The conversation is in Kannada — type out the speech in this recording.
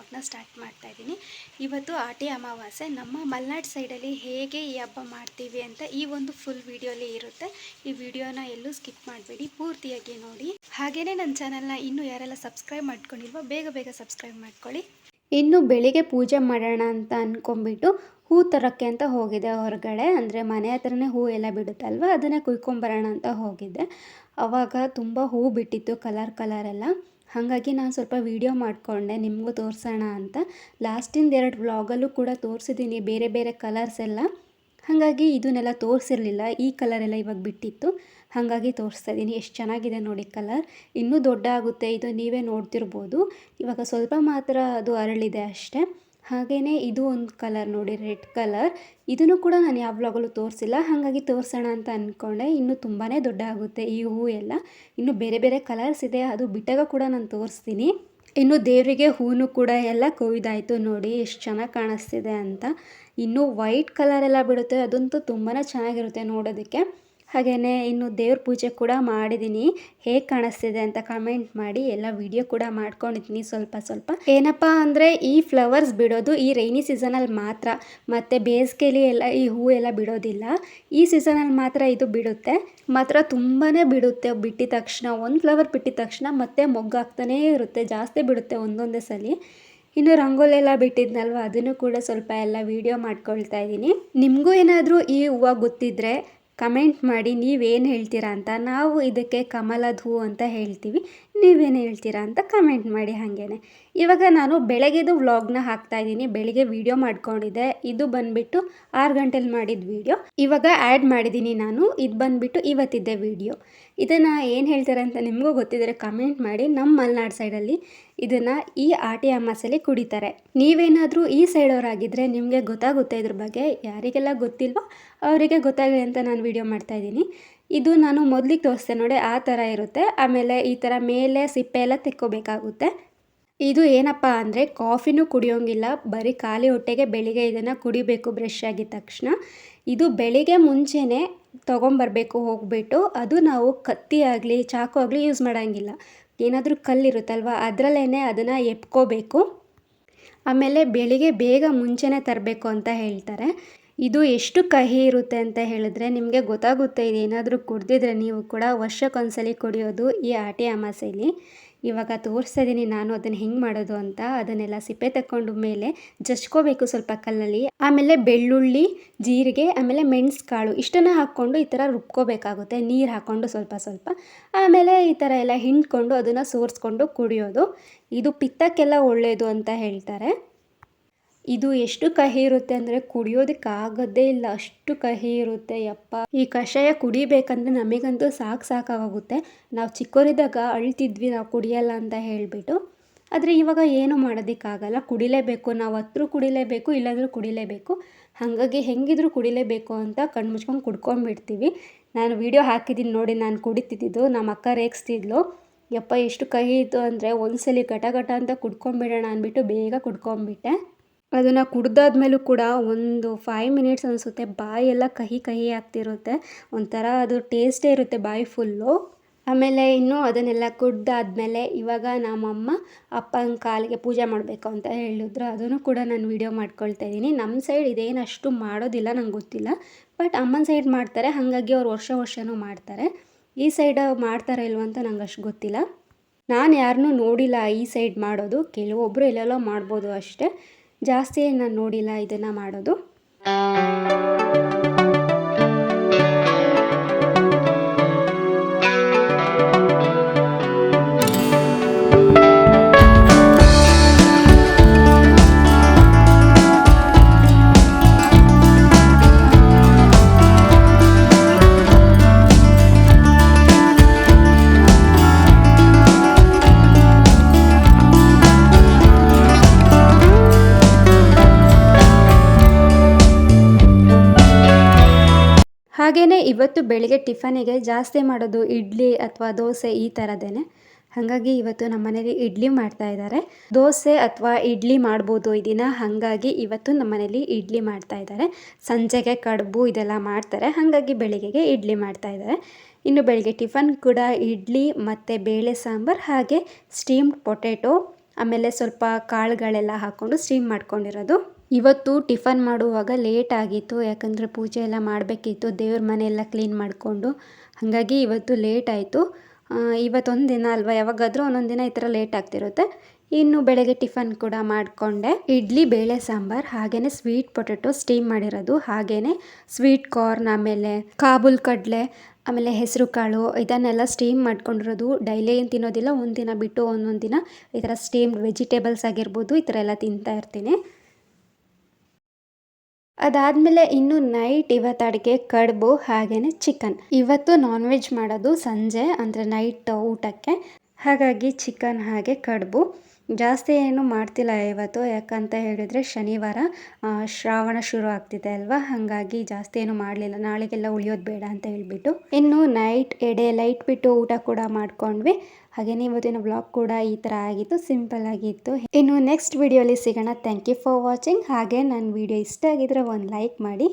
ವ್ಲಾಗ್ನ ಸ್ಟಾರ್ಟ್ ಮಾಡ್ತಾ ಇದ್ದೀನಿ. ಇವತ್ತು ಆಟಿ ಅಮಾವಾಸ್ಯೆ, ನಮ್ಮ ಮಲೆನಾಡು ಸೈಡಲ್ಲಿ ಹೇಗೆ ಈ ಹಬ್ಬ ಮಾಡ್ತೀವಿ ಅಂತ ಈ ಒಂದು ಫುಲ್ ವಿಡಿಯೋಲಿ ಇರುತ್ತೆ. ಈ ವಿಡಿಯೋನ ಎಲ್ಲೂ ಸ್ಕಿಪ್ ಮಾಡಬೇಡಿ, ಪೂರ್ತಿಯಾಗಿ ನೋಡಿ. ಹಾಗೆಯೇ ನನ್ನ ಚಾನಲ್ನ ಇನ್ನೂ ಯಾರೆಲ್ಲ ಸಬ್ಸ್ಕ್ರೈಬ್ ಮಾಡ್ಕೊಂಡಿಲ್ವೋ, ಬೇಗ ಬೇಗ ಸಬ್ಸ್ಕ್ರೈಬ್ ಮಾಡ್ಕೊಳ್ಳಿ. ಇನ್ನು ಬೆಳಿಗ್ಗೆ ಪೂಜೆ ಮಾಡೋಣ ಅಂತ ಅಂದ್ಕೊಂಬಿಟ್ಟು ಹೂ ತರೋಕ್ಕೆ ಅಂತ ಹೋಗಿದ್ದೆ ಹೊರಗಡೆ. ಅಂದರೆ ಮನೆ ಹತ್ರನೇ ಹೂ ಎಲ್ಲ ಬಿಡುತ್ತಲ್ವ, ಅದನ್ನೇ ಕುಯ್ಕೊಂಬರೋಣ ಅಂತ ಹೋಗಿದ್ದೆ. ಅವಾಗ ತುಂಬ ಹೂ ಬಿಟ್ಟಿತ್ತು ಕಲರ್ ಕಲರೆಲ್ಲ ಹಾಗಾಗಿ ನಾನು ಸ್ವಲ್ಪ ವೀಡಿಯೋ ಮಾಡಿಕೊಂಡೆ, ನಿಮಗೂ ತೋರಿಸೋಣ ಅಂತ. ಲಾಸ್ಟಿಂದ ಎರಡು ವ್ಲಾಗಲ್ಲೂ ಕೂಡ ತೋರಿಸಿದ್ದೀನಿ, ಬೇರೆ ಬೇರೆ ಕಲರ್ಸ್ ಎಲ್ಲ. ಹಾಗಾಗಿ ಇದನ್ನೆಲ್ಲ ತೋರಿಸಿರಲಿಲ್ಲ, ಈ ಕಲರ್ ಎಲ್ಲ ಇವಾಗ ಬಿಟ್ಟಿತ್ತು. ಹಾಗಾಗಿ ತೋರಿಸ್ತಾ ಇದ್ದೀನಿ, ಎಷ್ಟು ಚೆನ್ನಾಗಿದೆ ನೋಡಿ ಕಲರ್ ಇನ್ನೂ ದೊಡ್ಡ ಆಗುತ್ತೆ, ಇದು ನೀವೇ ನೋಡ್ತಿರ್ಬೋದು. ಇವಾಗ ಸ್ವಲ್ಪ ಮಾತ್ರ ಅದು ಅರಳಿದೆ ಅಷ್ಟೇ. ಹಾಗೆಯೇ ಇದು ಒಂದು ಕಲರ್ ನೋಡಿ ರೆಡ್ ಕಲರ್ ಇದನ್ನು ಕೂಡ ನಾನು ಯಾವ ತೋರಿಸಿಲ್ಲ. ಹಾಗಾಗಿ ತೋರಿಸೋಣ ಅಂತ ಅಂದ್ಕೊಂಡೆ ಇನ್ನು ತುಂಬಾ ದೊಡ್ಡ ಆಗುತ್ತೆ ಈ ಹೂ ಎಲ್ಲ. ಇನ್ನು ಬೇರೆ ಬೇರೆ ಕಲರ್ಸ್ ಇದೆ. ಅದು ಬಿಟ್ಟಾಗ ಕೂಡ ನಾನು ತೋರಿಸ್ತೀನಿ. ಇನ್ನು ದೇವರಿಗೆ ಹೂನು ಕೂಡ ಎಲ್ಲ ಕೊಯ್ದಾಯಿತು ನೋಡಿ. ಎಷ್ಟು ಚೆನ್ನಾಗಿ ಕಾಣಿಸ್ತಿದೆ ಅಂತ. ಇನ್ನು ವೈಟ್ ಕಲರ್ ಎಲ್ಲ ಬಿಡುತ್ತೆ. ಅದಂತೂ ತುಂಬಾ ಚೆನ್ನಾಗಿರುತ್ತೆ ನೋಡೋದಕ್ಕೆ. ಹಾಗೆಯೇ ಇನ್ನು ದೇವ್ರ ಪೂಜೆ ಕೂಡ ಮಾಡಿದ್ದೀನಿ ಹೇಗೆ ಕಾಣಿಸ್ತಿದೆ ಅಂತ ಕಮೆಂಟ್ ಮಾಡಿ, ಎಲ್ಲ ವಿಡಿಯೋ ಕೂಡ ಮಾಡ್ಕೊಂಡಿದ್ದೀನಿ ಸ್ವಲ್ಪ ಸ್ವಲ್ಪ. ಏನಪ್ಪ ಅಂದರೆ ಈ ಫ್ಲವರ್ಸ್ ಬಿಡೋದು ಈ ರೈನಿ ಸೀಸನಲ್ಲಿ ಮಾತ್ರ. ಮತ್ತು ಬೇಸಿಗೆಲಿ ಎಲ್ಲ ಈ ಹೂ ಎಲ್ಲ ಬಿಡೋದಿಲ್ಲ. ಈ ಸೀಸನಲ್ಲಿ ಮಾತ್ರ ಇದು ಬಿಡುತ್ತೆ. ಮಾತ್ರ ತುಂಬಾ ಬಿಡುತ್ತೆ ಬಿಟ್ಟಿದ ತಕ್ಷಣ, ಒಂದು ಫ್ಲವರ್ ಬಿಟ್ಟಿದ ತಕ್ಷಣ ಮತ್ತೆ ಮೊಗ್ಗಾಗ್ತಾನೇ ಇರುತ್ತೆ, ಜಾಸ್ತಿ ಬಿಡುತ್ತೆ ಒಂದೊಂದೇ ಸಲ. ಇನ್ನು ರಂಗೋಲಿ ಎಲ್ಲ ಬಿಟ್ಟಿದ್ನಲ್ವ, ಅದನ್ನು ಕೂಡ ಸ್ವಲ್ಪ ಎಲ್ಲ ವೀಡಿಯೋ ಮಾಡ್ಕೊಳ್ತಾ ಇದ್ದೀನಿ ನಿಮಗೂ ಏನಾದರೂ ಈ ಹೂವು ಗೊತ್ತಿದ್ದರೆ ಕಮೆಂಟ್ ಮಾಡಿ ನೀವೇನು ಹೇಳ್ತೀರಾ ಅಂತ. ನಾವು ಇದಕ್ಕೆ ಕಮಲದ ಹೂ ಅಂತ ಹೇಳ್ತೀವಿ. ನೀವೇನು ಹೇಳ್ತೀರಾ ಅಂತ ಕಮೆಂಟ್ ಮಾಡಿ ಹಾಗೇನೆ. ಇವಾಗ ನಾನು ಬೆಳಗ್ಗೆದು ವ್ಲಾಗ್ನ ಹಾಕ್ತಾ ಇದ್ದೀನಿ. ಬೆಳಿಗ್ಗೆ ವೀಡಿಯೋ ಮಾಡ್ಕೊಂಡಿದ್ದೆ. ಇದು ಬಂದುಬಿಟ್ಟು ಆರು ಗಂಟೆಲಿ ಮಾಡಿದ ವೀಡಿಯೋ. ಇವಾಗ ಆ್ಯಡ್ ಮಾಡಿದ್ದೀನಿ ನಾನು. ಇದು ಬಂದುಬಿಟ್ಟು ಇವತ್ತಿದ್ದೆ ವೀಡಿಯೋ. ಇದನ್ನು ಏನು ಹೇಳ್ತಾರೆ ಅಂತ ನಿಮಗೂ ಗೊತ್ತಿದ್ದರೆ ಕಮೆಂಟ್ ಮಾಡಿ ನಮ್ಮ ಮಲೆನಾಡು ಸೈಡಲ್ಲಿ ಇದನ್ನು ಈ ಆಟಿ ಅಮಾಸೆಯಲ್ಲಿ ಕುಡಿತಾರೆ. ನೀವೇನಾದರೂ ಈ ಸೈಡವರಾಗಿದ್ದರೆ ನಿಮಗೆ ಗೊತ್ತಾಗುತ್ತೆ ಇದ್ರ ಬಗ್ಗೆ, ಯಾರಿಗೆಲ್ಲ ಗೊತ್ತಿಲ್ವೋ ಅವರಿಗೆ ಗೊತ್ತಾಗಲಿ ಅಂತ ನಾನು ವೀಡಿಯೋ ಮಾಡ್ತಾಯಿದ್ದೀನಿ ಇದು ನಾನು ಮೊದಲಿಗೆ ತೋರಿಸ್ತೆ ನೋಡಿ, ಆ ಥರ ಇರುತ್ತೆ. ಆಮೇಲೆ ಈ ಥರ ಮೇಲೆ ಸಿಪ್ಪೆ ಎಲ್ಲ ತೆಕ್ಕೋಬೇಕಾಗುತ್ತೆ. ಇದು ಏನಪ್ಪ ಅಂದರೆ ಕಾಫಿನೂ ಕುಡಿಯೋಂಗಿಲ್ಲ, ಬರೀ ಖಾಲಿ ಹೊಟ್ಟೆಗೆ ಬೆಳಿಗ್ಗೆ ಇದನ್ನು ಕುಡಿಬೇಕು ಬ್ರಷ್ ಆಗಿದ ತಕ್ಷಣ. ಇದು ಬೆಳಿಗ್ಗೆ ಮುಂಚೆನೇ ತೊಗೊಂಬರ್ಬೇಕು ಹೋಗ್ಬಿಟ್ಟು, ಅದು ನಾವು ಕತ್ತಿ ಆಗಲಿ, ಚಾಕು ಆಗಲಿ ಯೂಸ್ ಮಾಡೋಂಗಿಲ್ಲ. ಏನಾದರೂ ಕಲ್ಲಿರುತ್ತಲ್ವ ಅದರಲ್ಲೇ ಅದನ್ನು ಎಪ್ಕೋಬೇಕು. ಆಮೇಲೆ ಬೆಳಿಗ್ಗೆ ಬೇಗ ಮುಂಚೆನೇ ತರಬೇಕು ಅಂತ ಹೇಳ್ತಾರೆ. ಇದು ಎಷ್ಟು ಕಹಿ ಇರುತ್ತೆ ಅಂತ ಹೇಳಿದ್ರೆ ನಿಮಗೆ ಗೊತ್ತಾಗುತ್ತೆ, ಇದೇನಾದರೂ ಕುಡ್ದಿದ್ರೆ ನೀವು ಕೂಡ ವರ್ಷಕ್ಕೊಂದ್ಸಲಿ ಕುಡಿಯೋದು ಈ ಆಟಿ ಅಮಾಸೆಯಲ್ಲಿ ಇವಾಗ ತೋರಿಸ್ತಾ ಇದ್ದೀನಿ ನಾನು ಅದನ್ನು ಹೆಂಗೆ ಮಾಡೋದು ಅಂತ. ಅದನ್ನೆಲ್ಲ ಸಿಪ್ಪೆ ತಕ್ಕೊಂಡು ಮೇಲೆ ಜಚ್ಕೋಬೇಕು ಸ್ವಲ್ಪ ಕಲ್ಲಲ್ಲಿ. ಆಮೇಲೆ ಬೆಳ್ಳುಳ್ಳಿ, ಜೀರಿಗೆ, ಆಮೇಲೆ ಮೆಣಸು ಕಾಳು ಇಷ್ಟನ್ನು ಹಾಕ್ಕೊಂಡು ಈ ಥರ ರುಬ್ಕೋಬೇಕಾಗುತ್ತೆ. ನೀರು ಹಾಕ್ಕೊಂಡು ಸ್ವಲ್ಪ ಸ್ವಲ್ಪ. ಆಮೇಲೆ ಈ ಥರ ಎಲ್ಲ ಹಿಂಡ್ಕೊಂಡು ಅದನ್ನು ಸೋರಿಸ್ಕೊಂಡು ಕುಡಿಯೋದು. ಇದು ಪಿತ್ತಕ್ಕೆಲ್ಲ ಒಳ್ಳೆಯದು ಅಂತ ಹೇಳ್ತಾರೆ. ಇದು ಎಷ್ಟು ಕಹಿ ಇರುತ್ತೆ ಅಂದರೆ ಕುಡಿಯೋದಕ್ಕೆ ಆಗೋದೇ ಇಲ್ಲ. ಅಷ್ಟು ಕಹಿ ಇರುತ್ತೆ. ಯಪ್ಪ. ಈ ಕಷಾಯ ಕುಡಿಬೇಕಂದ್ರೆ ನಮಗಂತೂ ಸಾಕು ಸಾಕಾಗುತ್ತೆ ನಾವು ಚಿಕ್ಕವರಿದ್ದಾಗ ಅಳ್ತಿದ್ವಿ, ನಾವು ಕುಡಿಯಲ್ಲ ಅಂತ ಹೇಳಿಬಿಟ್ಟು. ಆದರೆ ಇವಾಗ ಏನು ಮಾಡೋದಕ್ಕಾಗಲ್ಲ. ಕುಡಿಲೇಬೇಕು. ನಾವು ಹತ್ರ ಕುಡಿಲೇಬೇಕು, ಇಲ್ಲಾಂದರೂ ಕುಡಿಲೇಬೇಕು. ಹಾಗಾಗಿ ಹೆಂಗಿದ್ರೂ ಕುಡಿಲೇಬೇಕು ಅಂತ ಕಣ್ಣು ಮುಚ್ಕೊಂಡು ಕುಡ್ಕೊಂಡ್ಬಿಡ್ತೀವಿ. ನಾನು ವೀಡಿಯೋ ಹಾಕಿದ್ದೀನಿ ನೋಡಿ, ನಾನು ಕುಡಿತಿದ್ದು. ನಮ್ಮ ಅಕ್ಕ ರೇಗಿಸ್ತಿದ್ಲು. ಯಪ್ಪ, ಎಷ್ಟು ಕಹಿ ಇತ್ತು ಅಂದರೆ ಒಂದ್ಸಲಿ ಘಟ ಘಟ ಅಂತ ಕುಡ್ಕೊಂಬಿಡೋಣ ಅಂದ್ಬಿಟ್ಟು ಬೇಗ ಕುಡ್ಕೊಂಬಿಟ್ಟೆ ಅದನ್ನು ಕುಡ್ದಾದ್ಮೇಲೂ ಕೂಡ ಒಂದು ಫೈವ್ ಮಿನಿಟ್ಸ್ ಅನಿಸುತ್ತೆ. ಬಾಯೆಲ್ಲ ಕಹಿ ಕಹಿ ಆಗ್ತಿರುತ್ತೆ. ಒಂಥರ ಅದು ಟೇಸ್ಟೇ ಇರುತ್ತೆ ಬಾಯಿ ಫುಲ್ಲು ಆಮೇಲೆ ಇನ್ನು ಅದನ್ನೆಲ್ಲ ಕುಡ್ದಾದ್ಮೇಲೆ ಇವಾಗ ನಮ್ಮಮ್ಮ ಅಪ್ಪನ ಕಾಲಿಗೆ ಪೂಜೆ ಮಾಡಬೇಕು ಅಂತ ಹೇಳಿದ್ರು. ಅದನ್ನು ಕೂಡ ನಾನು ವೀಡಿಯೋ ಮಾಡ್ಕೊಳ್ತಾ ಇದ್ದೀನಿ. ನಮ್ಮ ಸೈಡ್ ಇದೇನು ಅಷ್ಟು ಮಾಡೋದಿಲ್ಲ, ನಂಗೆ ಗೊತ್ತಿಲ್ಲ. ಬಟ್ ಅಮ್ಮನ ಸೈಡ್ ಮಾಡ್ತಾರೆ. ಹಾಗಾಗಿ ಅವ್ರು ವರ್ಷ ವರ್ಷವೂ ಮಾಡ್ತಾರೆ. ಈ ಸೈಡ್ ಮಾಡ್ತಾರೋ ಇಲ್ವೋ ಅಂತ ನಂಗೆ ಅಷ್ಟು ಗೊತ್ತಿಲ್ಲ. ನಾನು ಯಾರನ್ನೂ ನೋಡಿಲ್ಲ ಈ ಸೈಡ್ ಮಾಡೋದು. ಕೆಲವೊಬ್ಬರು ಎಲ್ಲೆಲ್ಲೋ ಮಾಡ್ಬೋದು ಅಷ್ಟೇ. ಜಾಸ್ತಿ ನಾನು ನೋಡಿಲ್ಲ ಇದನ್ನು ಮಾಡೋದು. ಹಾಗೆಯೇ ಇವತ್ತು ಬೆಳಿಗ್ಗೆ ಟಿಫನಿಗೆ ಜಾಸ್ತಿ ಮಾಡೋದು ಇಡ್ಲಿ ಅಥವಾ ದೋಸೆ ಈ ಥರದೇ ಹಾಗಾಗಿ ಇವತ್ತು ನಮ್ಮ ಮನೇಲಿ ಇಡ್ಲಿ ಮಾಡ್ತಾ ಇದ್ದಾರೆ. ದೋಸೆ ಅಥವಾ ಇಡ್ಲಿ ಮಾಡ್ಬೋದು ಈ ದಿನ. ಹಾಗಾಗಿ ಇವತ್ತು ನಮ್ಮ ಮನೇಲಿ ಇಡ್ಲಿ ಮಾಡ್ತಾ ಇದ್ದಾರೆ. ಸಂಜೆಗೆ ಕಡುಬು ಇದೆಲ್ಲ ಮಾಡ್ತಾರೆ. ಹಾಗಾಗಿ ಬೆಳಿಗ್ಗೆಗೆ ಇಡ್ಲಿ ಮಾಡ್ತಾ ಇದ್ದಾರೆ. ಇನ್ನು ಬೆಳಗ್ಗೆ ಟಿಫನ್ ಕೂಡ ಇಡ್ಲಿ ಮತ್ತು ಬೇಳೆ ಸಾಂಬಾರು ಹಾಗೆ ಸ್ಟೀಮ್ಡ್ ಪೊಟ್ಯಾಟೊ ಆಮೇಲೆ ಸ್ವಲ್ಪ ಕಾಳುಗಳೆಲ್ಲ ಹಾಕ್ಕೊಂಡು ಸ್ಟೀಮ್ ಮಾಡ್ಕೊಂಡಿರೋದು. ಇವತ್ತು ಟಿಫನ್ ಮಾಡುವಾಗ ಲೇಟ್ ಆಗಿತ್ತು, ಯಾಕಂದರೆ ಪೂಜೆ ಎಲ್ಲ ಮಾಡಬೇಕಿತ್ತು, ದೇವ್ರ ಮನೆಯೆಲ್ಲ ಕ್ಲೀನ್ ಮಾಡಿಕೊಂಡು. ಹಾಗಾಗಿ ಇವತ್ತು ಲೇಟ್ ಆಯಿತು. ಇವತ್ತೊಂದು ದಿನ ಅಲ್ವಾ, ಯಾವಾಗಾದರೂ ಒಂದೊಂದು ದಿನ ಈ ಥರ ಲೇಟ್ ಆಗ್ತಿರುತ್ತೆ. ಇನ್ನು ಬೆಳಗ್ಗೆ ಟಿಫನ್ ಕೂಡ ಮಾಡಿಕೊಂಡೆ. ಇಡ್ಲಿ, ಬೇಳೆ, ಸಾಂಬಾರು ಹಾಗೆಯೇ ಸ್ವೀಟ್ ಪೊಟೆಟೊ ಸ್ಟೀಮ್ ಮಾಡಿರೋದು. ಹಾಗೆಯೇ ಸ್ವೀಟ್ ಕಾರ್ನ್ ಆಮೇಲೆ ಕಾಬೂಲ್ ಕಡಲೆ, ಆಮೇಲೆ ಹೆಸರು ಕಾಳು ಇದನ್ನೆಲ್ಲ ಸ್ಟೀಮ್ ಮಾಡ್ಕೊಂಡಿರೋದು. ಡೈಲಿ ಏನು ತಿನ್ನೋದಿಲ್ಲ, ಒಂದು ದಿನ ಬಿಟ್ಟು ಒಂದೊಂದು ದಿನ ಈ ಥರ ಸ್ಟೀಮ್ಡ್ ವೆಜಿಟೇಬಲ್ಸ್ ಆಗಿರ್ಬೋದು, ಈ ಥರ ಎಲ್ಲ ತಿಂತಾ ಇರ್ತೀನಿ. ಅದಾದಮೇಲೆ ಇನ್ನು ನೈಟ್ ಇವತ್ತು ಅಡುಗೆ ಕಡುಬು ಹಾಗೆಯೇ ಚಿಕನ್ ಇವತ್ತು ನಾನ್ ವೆಜ್ ಮಾಡೋದು ಸಂಜೆ, ಅಂದರೆ ನೈಟ್ ಊಟಕ್ಕೆ. ಹಾಗಾಗಿ ಚಿಕನ್ ಹಾಗೆ ಕಡುಬು. ಜಾಸ್ತಿ ಏನು ಮಾಡ್ತಿಲ್ಲ ಇವತ್ತು. ಯಾಕಂತ ಹೇಳಿದರೆ ಶನಿವಾರ ಶ್ರಾವಣ ಶುರು ಆಗ್ತಿದೆ ಅಲ್ವಾ? ಹಾಗಾಗಿ ಜಾಸ್ತಿ ಏನು ಮಾಡಲಿಲ್ಲ. ನಾಳೆಗೆಲ್ಲ ಉಳಿಯೋದು ಬೇಡ ಅಂತ ಹೇಳಿಬಿಟ್ಟು. ಇನ್ನು ನೈಟ್ ಎಡೆ ಲೈಟ್ ಬಿಟ್ಟು ಊಟ ಕೂಡ ಮಾಡ್ಕೊಂಡ್ವಿ. ಹಾಗೆಯೇ ಇವತ್ತಿನ ಬ್ಲಾಗ್ ಕೂಡ ಈ ಥರ ಆಗಿತ್ತು, ಸಿಂಪಲ್ ಆಗಿತ್ತು. ಇನ್ನು ನೆಕ್ಸ್ಟ್ ವಿಡಿಯೋಲಿ ಸಿಗೋಣ. Thank you for watching. ಹಾಗೆ ನನ್ನ ವಿಡಿಯೋ ಇಷ್ಟ ಆಗಿದ್ರೆ ಒಂದು ಲೈಕ್ ಮಾಡಿ.